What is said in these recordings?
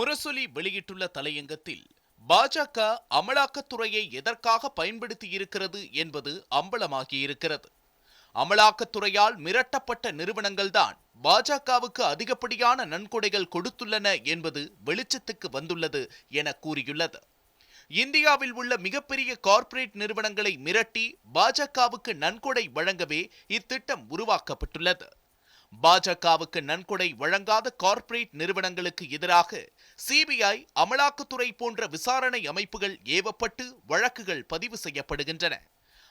முரசொலி வெளியிட்டுள்ள தலையங்கத்தில் பாஜக அமலாக்கத்துறையை எதற்காக பயன்படுத்தியிருக்கிறது என்பது அம்பலமாகியிருக்கிறது. அமலாக்கத்துறையால் மிரட்டப்பட்ட நிறுவனங்கள்தான் பாஜகவுக்கு அதிகப்படியான நன்கொடைகள் கொடுத்துள்ளன என்பது வெளிச்சத்துக்கு வந்துள்ளது என கூறியுள்ளது. இந்தியாவில் உள்ள மிகப்பெரிய கார்ப்பரேட் நிறுவனங்களை மிரட்டி பாஜகவுக்கு நன்கொடை வழங்கவே இத்திட்டம் உருவாக்கப்பட்டுள்ளது. பாஜகவுக்கு நன்கொடை வழங்காத கார்ப்பரேட் நிறுவனங்களுக்கு எதிராக சிபிஐ அமலாக்கத்துறை போன்ற விசாரணை அமைப்புகள் ஏவப்பட்டு வழக்குகள் பதிவு செய்யப்படுகின்றன.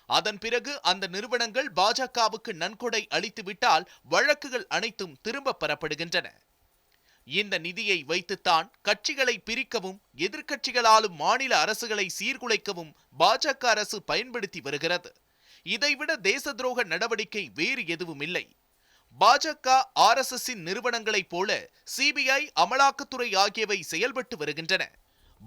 அதன் பிறகு அந்த நிறுவனங்கள் பாஜகவுக்கு நன்கொடை அளித்துவிட்டால் வழக்குகள் அனைத்தும் திரும்ப பெறப்படுகின்றன. இந்த நிதியை வைத்துத்தான் கட்சிகளை பிரிக்கவும் எதிர்க்கட்சிகளாலும் மாநில அரசுகளை சீர்குலைக்கவும் பாஜக அரசு பயன்படுத்தி வருகிறது. இதைவிட தேச துரோக நடவடிக்கை வேறு எதுவும் இல்லை பாஜக ஆர் எஸ் எஸ் நிறுவனங்களைப் போல சிபிஐ அமலாக்கத்துறை ஆகியவை செயல்பட்டு வருகின்றன.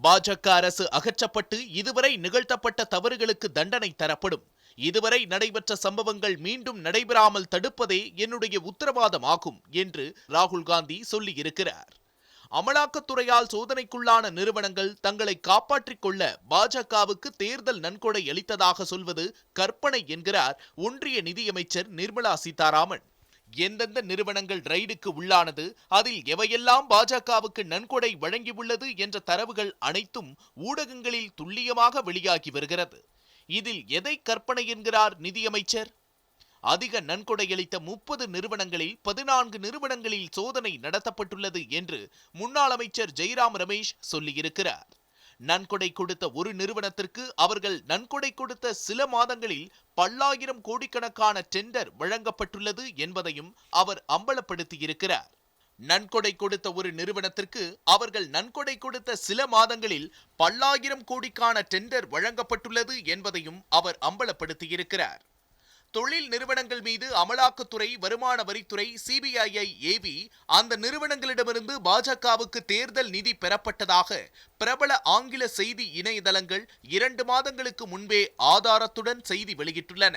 பாஜக அரசு அகற்றப்பட்டு இதுவரை நிகழ்த்தப்பட்ட தவறுகளுக்கு தண்டனை தரப்படும். இதுவரை நடைபெற்ற சம்பவங்கள் மீண்டும் நடைபெறாமல் தடுப்பதே என்னுடைய உத்தரவாதமாகும் என்று ராகுல் காந்தி சொல்லியிருக்கிறார். அமலாக்கத்துறையால் சோதனைக்குள்ளான நிறுவனங்கள் தங்களை காப்பாற்றிக் கொள்ள பாஜகவுக்கு தேர்தல் நன்கொடை அளித்ததாக சொல்வது கற்பனை என்கிறார் ஒன்றிய நிதியமைச்சர் நிர்மலா சீதாராமன். எந்தெந்த நிறுவனங்கள் ரைடுக்கு உள்ளானது அதில் எவையெல்லாம் பாஜகவுக்கு நன்கொடை வழங்கியுள்ளது என்ற தரவுகள் அனைத்தும் ஊடகங்களில் துல்லியமாக வெளியாகி வருகிறது. இதில் எதை கற்பனை என்கிறார் நிதியமைச்சர்? அதிக நன்கொடை அளித்த முப்பது நிறுவனங்களில் பதினான்கு நிறுவனங்களில் சோதனை நடத்தப்பட்டுள்ளது என்று முன்னாள் அமைச்சர் ஜெய்ராம் ரமேஷ் சொல்லியிருக்கிறார். நன்கொடை கொடுத்த ஒரு நிறுவனத்திற்கு அவர்கள் நன்கொடை கொடுத்த சில மாதங்களில் பல்லாயிரம் கோடிக்கணக்கான டெண்டர் வழங்கப்பட்டுள்ளது என்பதையும் அவர் அம்பலப்படுத்தியிருக்கிறார். நன்கொடை கொடுத்த ஒரு நிறுவனத்திற்கு அவர்கள் நன்கொடை கொடுத்த சில மாதங்களில் பல்லாயிரம் கோடிக்கான டெண்டர் வழங்கப்பட்டுள்ளது என்பதையும் அவர் அம்பலப்படுத்தியிருக்கிறார். தொழில் நிறுவனங்கள் மீது அமலாக்கத்துறை வருமான வரித்துறை சிபிஐஐ ஏவி அந்த நிறுவனங்களிடமிருந்து பாஜகவுக்கு தேர்தல் நிதி பெறப்பட்டதாக பிரபல ஆங்கில செய்தி இணையதளங்கள் இரண்டு மாதங்களுக்கு முன்பே ஆதாரத்துடன் செய்தி வெளியிட்டுள்ளன.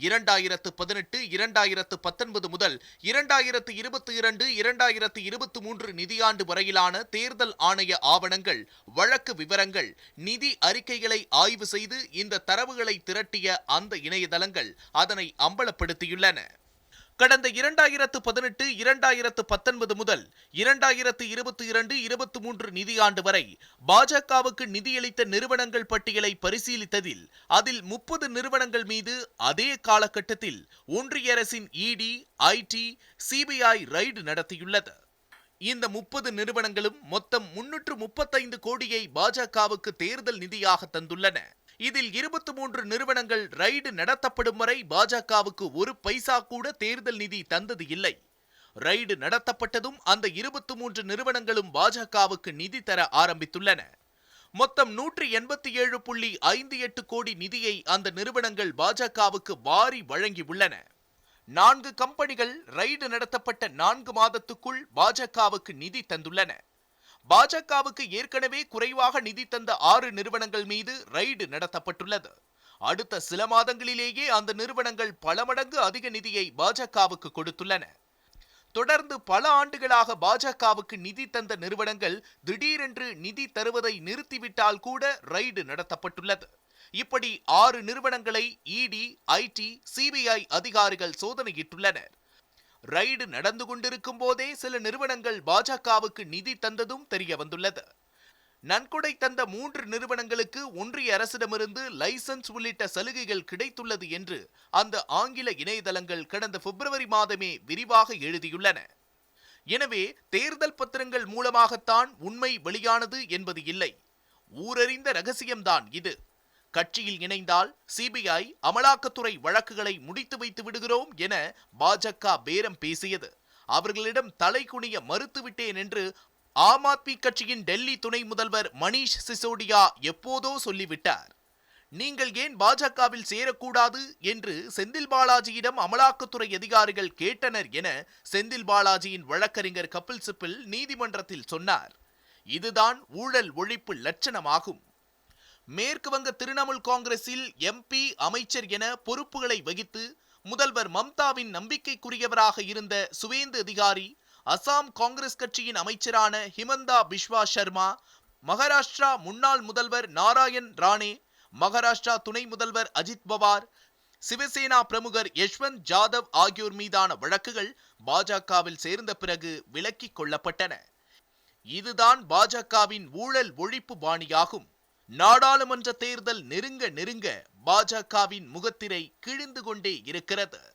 இரண்டாயிரத்து பதினெட்டு இரண்டாயிரத்து பத்தொன்பது முதல் இரண்டாயிரத்து இருபத்தி இரண்டு இரண்டாயிரத்து இருபத்தி மூன்று நிதியாண்டு வரையிலான தேர்தல் ஆணைய ஆவணங்கள் வழக்கு விவரங்கள் நிதி அறிக்கைகளை ஆய்வு செய்து இந்த தரவுகளை திரட்டிய அந்த இணையதளங்கள் அதனை அம்பலப்படுத்தியுள்ளன. கடந்த இரண்டாயிரத்து பதினெட்டு இரண்டாயிரத்து பத்தொன்பது முதல் இரண்டாயிரத்து இருபத்தி இரண்டு இருபத்தி மூன்று நிதியாண்டு வரை பாஜகவுக்கு நிதியளித்த நிறுவனங்கள் பட்டியலை பரிசீலித்ததில் அதில் முப்பது நிறுவனங்கள் மீது அதே காலகட்டத்தில் ஒன்றிய அரசின் இடி ஐடி சிபிஐ ரைடு நடத்தியுள்ளது. இந்த முப்பது நிறுவனங்களும் மொத்தம் முன்னூற்று முப்பத்தைந்து கோடியை பாஜகவுக்கு தேர்தல் நிதியாக தந்துள்ளன. இதில் இருபத்தி மூன்று நிறுவனங்கள் ரைடு நடத்தப்படும் வரை பாஜகவுக்கு ஒரு பைசா கூட தேர்தல் நிதி தந்தது இல்லை. ரைடு நடத்தப்பட்டதும் அந்த இருபத்தி மூன்று நிறுவனங்களும் பாஜகவுக்கு நிதி தர ஆரம்பித்துள்ளன. மொத்தம் நூற்றி எண்பத்தி ஏழு புள்ளி ஐந்து எட்டு கோடி நிதியை அந்த நிறுவனங்கள் பாஜகவுக்கு வாரி வழங்கியுள்ளன. நான்கு கம்பெனிகள் ரைடு நடத்தப்பட்ட நான்கு மாதத்துக்குள் பாஜகவுக்கு நிதி தந்துள்ளன. பாஜகவுக்கு ஏற்கனவே குறைவாக நிதி தந்த ஆறு நிறுவனங்கள் மீது ரைடு நடத்தப்பட்டுள்ளது. அடுத்த சில மாதங்களிலேயே அந்த நிறுவனங்கள் பல மடங்கு அதிக நிதியை பாஜகவுக்கு கொடுத்துள்ளன. தொடர்ந்து பல ஆண்டுகளாக பாஜகவுக்கு நிதி தந்த நிறுவனங்கள் திடீரென்று நிதி தருவதை நிறுத்திவிட்டால் கூட ரைடு நடத்தப்பட்டுள்ளது. இப்படி ஆறு நிறுவனங்களை இடி ஐடி சிபிஐ அதிகாரிகள் சோதனையிட்டுள்ளனர். ரைடு நடந்து கொண்டிருக்கும் போதே சில நிறுவனங்கள் பாஜகவுக்கு நிதி தந்ததும் தெரிய வந்துள்ளது. நன்கொடை தந்த மூன்று நிறுவனங்களுக்கு ஒன்றிய அரசிடமிருந்து லைசன்ஸ் உள்ளிட்ட சலுகைகள் கிடைத்துள்ளது என்று அந்த ஆங்கில இணையதளங்கள் கடந்த பிப்ரவரி மாதமே விரிவாக எழுதியுள்ளன. எனவே தேர்தல் பத்திரங்கள் மூலமாகத்தான் உண்மை வெளியானது என்பது இல்லை. ஊரறிந்த ரகசியம்தான் இது. கட்சியில் இணைந்தால் சிபிஐ அமலாக்கத்துறை வழக்குகளை முடித்து வைத்து விடுகிறோம் என பாஜக பேரம் பேசியது. அவர்களிடம் தலை குனிய மறுத்துவிட்டேன் என்று ஆம் ஆத்மி கட்சியின் டெல்லி துணை முதல்வர் மணீஷ் சிசோடியா எப்போதோ சொல்லிவிட்டார். நீங்கள் ஏன் பாஜகவில் சேரக்கூடாது? என்று செந்தில் பாலாஜியிடம் அமலாக்கத்துறை அதிகாரிகள் கேட்டனர் என செந்தில் பாலாஜியின் வழக்கறிஞர் கபில் சிப்பில் நீதிமன்றத்தில் சொன்னார். இதுதான் ஊழல் ஒழிப்பு லட்சணமாகும். மேற்கு வங்க திரிணாமுல் காங்கிரஸில் எம்பி அமைச்சர் என பொறுப்புகளை வகித்து முதல்வர் மம்தாவின் நம்பிக்கைக்குரியவராக இருந்த சுவேந்து அதிகாரி அசாம் காங்கிரஸ் கட்சியின் அமைச்சரான ஹிமந்தா பிஸ்வா சர்மா மகாராஷ்டிரா முன்னாள் முதல்வர் நாராயண் ராணே மகாராஷ்டிரா துணை முதல்வர் அஜித் பவார் சிவசேனா பிரமுகர் யஷ்வந்த் ஜாதவ் ஆகியோர் மீதான வழக்குகள் பாஜகவில் சேர்ந்த பிறகு விலக்கிக் கொள்ளப்பட்டன. இதுதான் பாஜகவின் ஊழல் ஒழிப்பு பாணியாகும். நாடாளுமன்ற தேர்தல் நெருங்க நெருங்க பாஜகவின் முகத்திரை கிழிந்து கொண்டே இருக்கிறது.